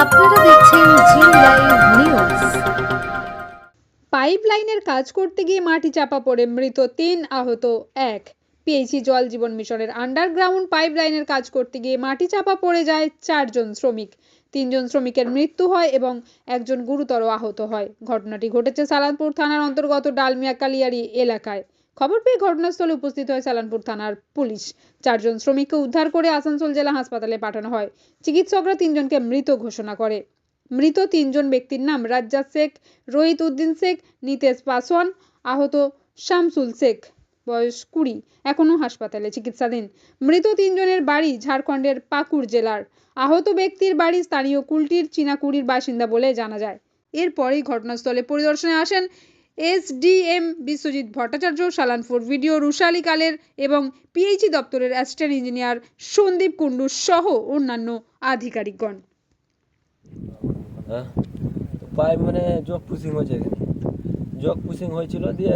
আপনারা দেখছেন জি live news pipe লাইনের কাজ করতে গিয়ে মাটি চাপা পড়ে মৃত তিন আহত, এক। পিএইচি জল জীবন মিশনের আন্ডারগ্রাউন্ড পাইপ লাইনের কাজ করতে গিয়ে মাটি চাপা পড়ে যায় চারজন শ্রমিক। তিনজন শ্রমিকের মৃত্যু হয় এবং একজন গুরুতর আহত হয়। ঘটনাটি ঘটেছে সালানপুর থানার অন্তর্গত ডালমিয়া কালিয়ারি এলাকায়। খবর পেয়ে ঘটনাস্থলে উপস্থিত হয় সালানপুর থানার পুলিশ। চারজন শ্রমিককে উদ্ধার করে আসানসোল জেলা হাসপাতালে পাঠানো হয়। চিকিৎসকরা তিনজনকে মৃত ঘোষণা করে। মৃত তিনজন ব্যক্তির নাম রাজ্জাক শেখ, রোহিত উদ্দিন শেখ, নিতেশ পাসওয়ান, আহত শামসুল শেখ, বয়স কুড়ি, এখনও হাসপাতালে চিকিৎসাধীন। মৃত তিনজনের বাড়ি ঝাড়খণ্ডের পাকুড় জেলার। আহত ব্যক্তির বাড়ি স্থানীয় কুলটির, চিনাকুড়ির বাসিন্দা বলে জানা যায়। এরপরেই ঘটনাস্থলে পরিদর্শনে আসেন এসডিএম বিশ্বজিৎ ভট্টাচার্য সালানপুর ভিডিও রুশালি কালের এবং পিএইচই দপ্তরের অ্যাসিস্ট্যান্ট ইঞ্জিনিয়ার সন্দীপ কুণ্ডু সহ অন্যান্য আধিকারিকগণ। হ্যাঁ? পাইপ মানে জগ পুশিং হয়েছে জগ পুশিং হয়েছিল দিয়ে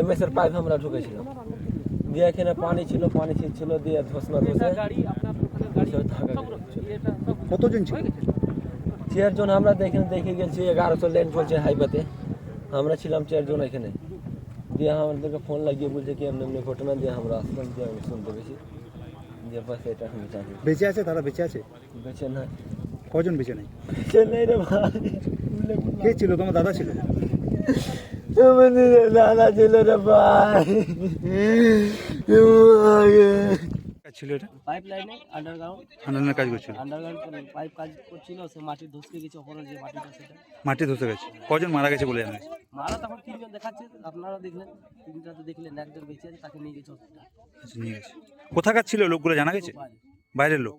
এমএসের পাইপ আমরা ঢুকেছিলাম। দিয়ে এখানে পানি ছিল পানি ছিল দিয়ে ধসনা ধসে। কতজন ছিল চারজন আমরা দেখে দেখে গেছি এগারোশো লেন চলছে হাইওয়েতে। আমরা ছিলাম চারজন এখানে। দিয়ে আমাদেরকে ফোন লাগিয়ে বলছে কি এমনি এমনি ঘটনা দিয়ে আমরা আসলাম দিয়ে আমি শুনতে পেয়েছি। দিয়ে বাস এটা আমি বেঁচে আছে তারা বেঁচে আছে? বেছে না কজন বেঁচে নেই? বেছে নেই রে ভাই। কে ছিল? তোমার দাদা ছিল? দাদা ছিল রে ভাই। কাজ ছিল এটা? পাইপ লাইনে আন্ডারগ্রাউন্ড কাজ করছিল। আন্ডারগ্রাউন্ড পাইপ কাজ করছিল সে মাটি ধসকে গেছে ওপরে যে মাটিটা সেটা। মাটি ধসে গেছে। কজন মারা গেছে বলে জানা গেছে? মারা তখন তিনজন দেখাচ্ছে আপনারা দেখলেন? তিনটা তো দেখলেন একজন বেঁচে আছে তাকে নিয়ে গেছে হসপিটাল আচ্ছা নিয়ে গেছে। কোথাকার ছিল লোকগুলো জানা গেছে? বাইরের লোক?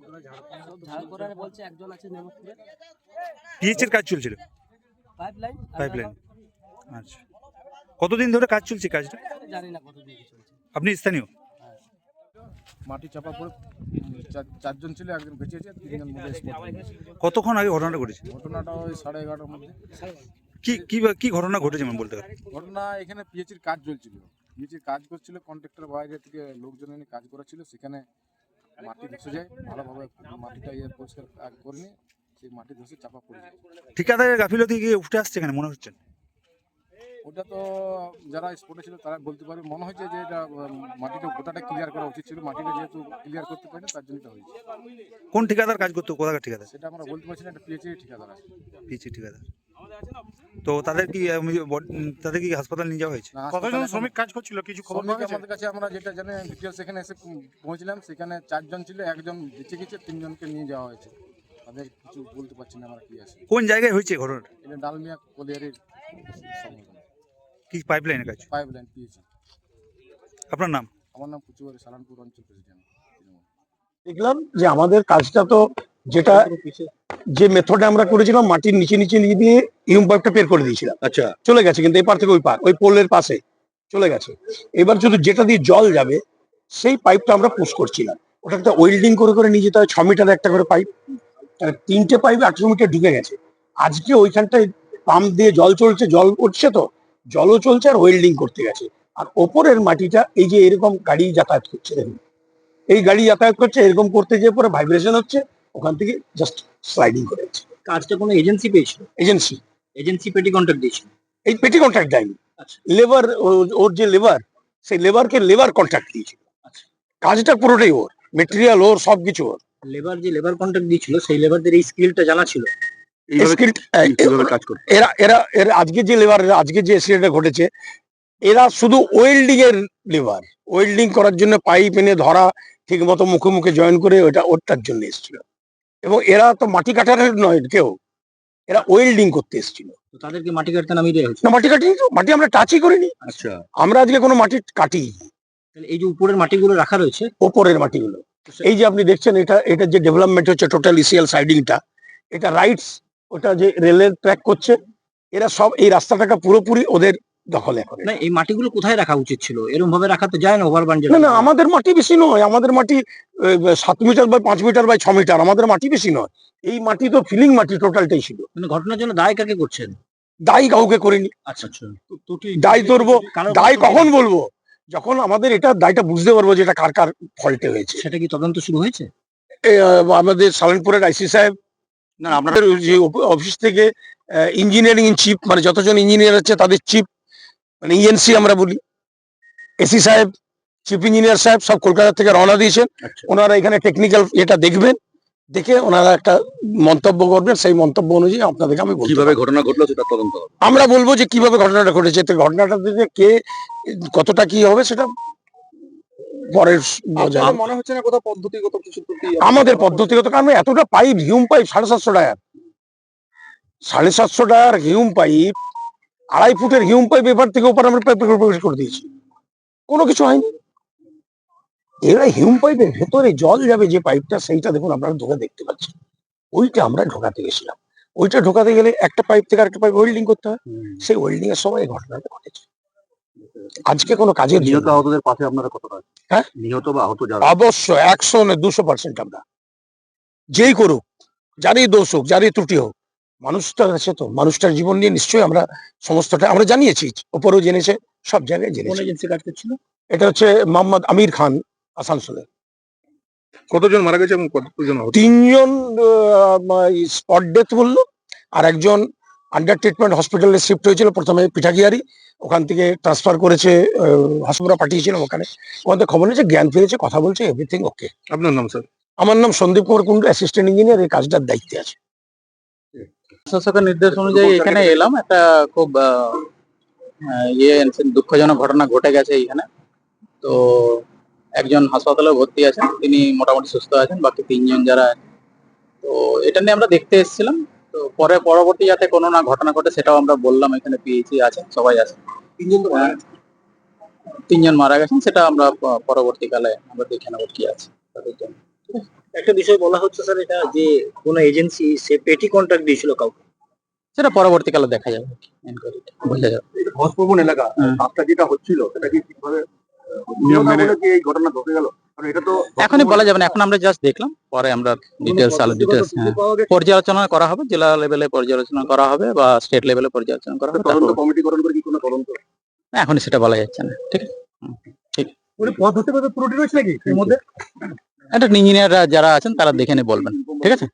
ঝাড়খণ্ডে বলছে একজন আছে নেমতপুরে। পিএইচের কাজ চলছিল? পাইপ লাইন পাইপ লাইন আচ্ছা। কতদিন ধরে কাজ চলছে কাজটা? জানি না কত দিকে চলছে। আপনি স্থানীয়? মাটি চাপা পড়ে চারজন ছিল একজন বেঁচে আছে তিনজন কতক্ষণ আগে ঘটনাটা ঘটেছে? ঘটনাটা ওই সাড়ে এগারোটার মধ্যে। কি কি কি ঘটনা ঘটেছে মানে বলতে ঘটনা এখানে পিএচির কাজ চলছিল। পিএচির কাজ করছিল কন্ট্রাক্টর বাইরে থেকে লোকজন এনে কাজ করাছিল সেখানে মাটি ধসে যায় ভালোভাবে মাটিটা ইয়ে পরিষ্কার আগ করেনি সেই মাটি ধসে চাপা পড়ে যায়। ঠিকাদারের গাফিলতি গিয়ে উঠে আসছে এখানে মনে হচ্ছে? ওটা তো যারা স্পটে ছিল তারা বলতে পারে মনে হয়েছে যে এটা মাটিটা গোটাটা ক্লিয়ার করা উচিত ছিল মাটিটা যেহেতু ক্লিয়ার করতে পারেনি তার জন্য এটা হয়েছে। কোন ঠিকাদার কাজ করতো কোথাকার ঠিকাদার? সেটা আমরা বলতে পারছি না এটা পিএচি ঠিকাদার আছে। পিএইচি ঠিকাদার। তো তাদের কি তাদের কি হাসপাতাল নিয়ে যাওয়া হয়েছে? না, হাসপাতালে এখন- কাজ করছিল কিছু শ্রমিক আমাদের কাছে আমরা যেটা জানি ডিটেলস এখানে এসে পৌঁছলাম সেখানে চারজন ছিল একজন বেঁচে গেছে তিনজনকে নিয়ে যাওয়া হয়েছে। তাদের কিছু বলতে পারছি না আমরা কি আছে। কোন জায়গায় হয়েছে ঘটনাটা? এটা ডালমিয়া কলিয়ারির কি পাইপ লাইনের কাজ? পাইপ লাইন আপনার নাম? আমার নাম পুচুয়ারি সালানপুর অঞ্চল প্রেসিডেন্ট দেখলাম যে আমাদের কাজটা তো যেটা যে মেথডে আমরা করেছিলাম মাটির নিচে নিচে নিয়ে দিয়ে ইউম পাইপটা বের করে দিয়েছিলাম। আচ্ছা। চলে গেছে কিন্তু এই পার থেকে ওই পার ওই পোলের পাশে চলে গেছে। এবার শুধু যেটা দিয়ে জল যাবে সেই পাইপটা আমরা পুশ করছিলাম। ওটা একটা ওয়েল্ডিং করে করে নিয়ে যেতে হয় ছ মিটার একটা করে পাইপ তিনটে পাইপ আঠেরো মিটার ঢুকে গেছে। আজকে ওইখানটায় পাম্প দিয়ে জল চলছে জল উঠছে তো জলও চলছে আর ওয়েল্ডিং করতে গেছে। আর ওপরের মাটিটা এই যে এরকম গাড়ি যাতায়াত করছে দেখুন। এই গাড়ি যাতায়াত করছে এরকম করতে যেয়ে পরে ভাইব্রেশন হচ্ছে ওখান থেকে জাস্ট স্লাইডিং করে যাচ্ছে কাজটা কোনো এজেন্সি পেয়েছিল? এজেন্সি এজেন্সি পেটি কন্ট্রাক্ট দিয়েছিল? এই পেটি কন্ট্রাক্ট দেয়নি। আচ্ছা। লেবার ওর যে লেবার সেই লেবারকে লেবার কন্ট্রাক্ট দিয়েছিল। আচ্ছা। কাজটা পুরোটাই ওর মেটেরিয়াল ওর সবকিছু ওর। লেবার যে লেবার কন্ট্রাক্ট দিয়েছিল সেই লেবারদের এই স্কিলটা জানা ছিল? এরা এরা এরা আজকে যে লেবার আজকে যে অ্যাক্সিডেন্টটা ঘটেছে এরা শুধু ওয়েল্ডিং এর লেবার ওয়েল্ডিং করার জন্য পাইপ এনে ধরা ঠিক মতো মুখে মুখে জয়েন করে ওটা ওটার জন্য এসেছিল। এবং এরা তো মাটি কাটারের নয় কেউ এরা ওয়েল্ডিং করতে এসেছিল। তাদেরকে মাটি কাটতে নামিয়ে দেওয়া হয়েছিল না মাটি কাটিনি তো মাটি আমরা টাচই করিনি। আচ্ছা। আমরা আজকে কোনো মাটি কাটি এই যে উপরের মাটিগুলো রাখা রয়েছে? ওপরের মাটিগুলো। এই যে আপনি দেখছেন এটা এটা যে ডেভেলপমেন্ট হচ্ছে টোটাল ইসিএল সাইডিংটা এটা রাইটস ওটা যে রেলের ট্র্যাক করছে এরা সব এই রাস্তাটাকে পুরোপুরি ওদের দখলে করে। না এই মাটিগুলো কোথায় রাখা উচিত ছিল? এরকম ভাবে রাখা তো যায় না ওভার বান্ডেল না না আমাদের মাটি বেশি নয় আমাদের মাটি সাত মিটার বাই পাঁচ মিটার বাই ছ মিটার আমাদের মাটি বেশি নয়। এই মাটি তো ফিলিং মাটি টোটালটাই ছিল। মানে ঘটনার জন্য দায় কাকে করছেন? দায়ী কাউকে করিনি। আচ্ছা আচ্ছা। দায়ী ধরবো দায় কখন বলব? যখন আমাদের এটা দায়টা বুঝতে পারব যে এটা কার কার ফল্টে হয়েছে। সেটা কি তদন্ত শুরু হয়েছে? আমাদের সালানপুরের আইসি সাহেব না আপনাদের যে অফিস থেকে ইঞ্জিনিয়ারিং ইন চিফ মানে যতজন ইঞ্জিনিয়ার আছে তাদের চিফ মানে ইএনসি আমরা বলি। এসি সাহেব চিফ ইঞ্জিনিয়ার সাহেব সব কলকাতা থেকে রওনা দিয়েছেন। আচ্ছা। ওনারা এখানে টেকনিক্যাল এটা দেখবেন দেখে ওনারা একটা মন্তব্য করবেন। সেই মন্তব্য অনুযায়ী আপনাদেরকে আমি কীভাবে ঘটনা ঘটলো সেটা তদন্ত আমরা বলব যে কীভাবে ঘটনাটা ঘটেছে। তো ঘটনাটা থেকে কে কতটা কি হবে সেটা পরের বোঝা। মনে হচ্ছে না কোথাও পদ্ধতিগত কিছু আমাদের পদ্ধতিগত কারণে এতটা পাইপ হিউম পাইপ সাড়ে সাতশো টায়ার সাড়ে সাতশো টায়ার হিউম পাইপ আড়াই ফুটের হিউম পাইপ এবার থেকে ওপার আমরা পাইপ প্রবেশ করে দিয়েছি। কোনো কিছু হয়নি। এরা হিউম পাইপের ভেতরে জল যাবে যে পাইপটা সেইটা দেখুন আপনারা ঢোকা দেখতে পাচ্ছেন। ওইটা আমরা ঢোকাতে গেছিলাম। ওইটা ঢোকাতে গেলে একটা পাইপ থেকে আরেকটা পাইপ ওয়েল্ডিং করতে হয়। সেই ওয়েল্ডিং এর সময় এই ঘটনাটা ঘটেছে। আজকে কোনো কাজের নিহত আহতদের পাশে আপনারা কতটা হ্যাঁ? নিহত বা আহত যারা? অবশ্যই একশো না দুশো পার্সেন্ট আমরা। যেই করুক যারই দোষ হোক যারই ত্রুটি হোক মানুষটার আছে তো মানুষটার জীবন নিয়ে নিশ্চয়ই আমরা সমস্তটা আমরা জানিয়েছি ওপরেও জেনেছে সব জায়গায় জেনেছি। এজেন্সি কাজ করছিল এটা হচ্ছে মোহাম্মদ আমির খান আসানসোলের। কতজন মারা গেছে এবং কতজন তিনজন স্পট ডেথ বলল আর একজন আন্ডার ট্রিটমেন্ট হসপিটালে শিফট হয়েছিল প্রথমে পিঠাগিয়ারি ওখান থেকে ট্রান্সফার করেছে হাসপাতাল পাঠিয়েছিলাম ওখানে। ওখান থেকে খবর নিয়েছে জ্ঞান ফিরেছে কথা বলছে এভরিথিং ওকে আপনার নাম স্যার আমার নাম সন্দীপ কুমার কুন্ডু অ্যাসিস্ট্যান্ট ইঞ্জিনিয়ার এই কাজটার দায়িত্বে আছে। শাসকের নির্দেশ অনুযায়ী এখানে এলাম একটা খুব ইয়ে দুঃখজনক ঘটনা ঘটে গেছে এইখানে। তো একজন হাসপাতালে ভর্তি আছেন তিনি মোটামুটি সুস্থ আছেন বাকি তিনজন যারা তো এটা নিয়ে আমরা দেখতে এসেছিলাম তো পরে পরবর্তী যাতে কোনো না ঘটনা ঘটে সেটাও আমরা বললাম এখানে পিএইচি আছে সবাই হ্যাঁ। তিনজন মারা গেছেন সেটা আমরা পরবর্তীকালে আমরা দেখে নেব কি আছে তাদের জন্য। একটা বিষয় বলা হচ্ছে স্যার এটা যে কোন এজেন্সি সে পেটি কন্ট্রাক্ট দিয়েছিল কাউকে? সেটা পরবর্তীকালে দেখা যাবে। এনকোয়ারিতে বোঝা যাবে। ঘসভবন এলাকা। কাজটা যেটা হচ্ছিল সেটা কি ঠিকভাবে নিয়ম মেনে এই ঘটনা ঘটে গেল? এখনই বলা যাবে না এখন আমরা জাস্ট দেখলাম পরে আমরা ডিটেলস আলো ডিটেলস হ্যাঁ। পর্যালোচনা করা হবে জেলা লেভেলে পর্যালোচনা করা হবে বা স্টেট লেভেলে পর্যালোচনা করা হবে তদন্ত কমিটি গঠন করে কি কোনো তদন্ত? এখনই সেটা বলা যাচ্ছে না ঠিক আছে? এর মধ্যে? এটা ইঞ্জিনিয়াররা যারা আছেন তারা দেখে নিয়ে বলবেন ঠিক আছে?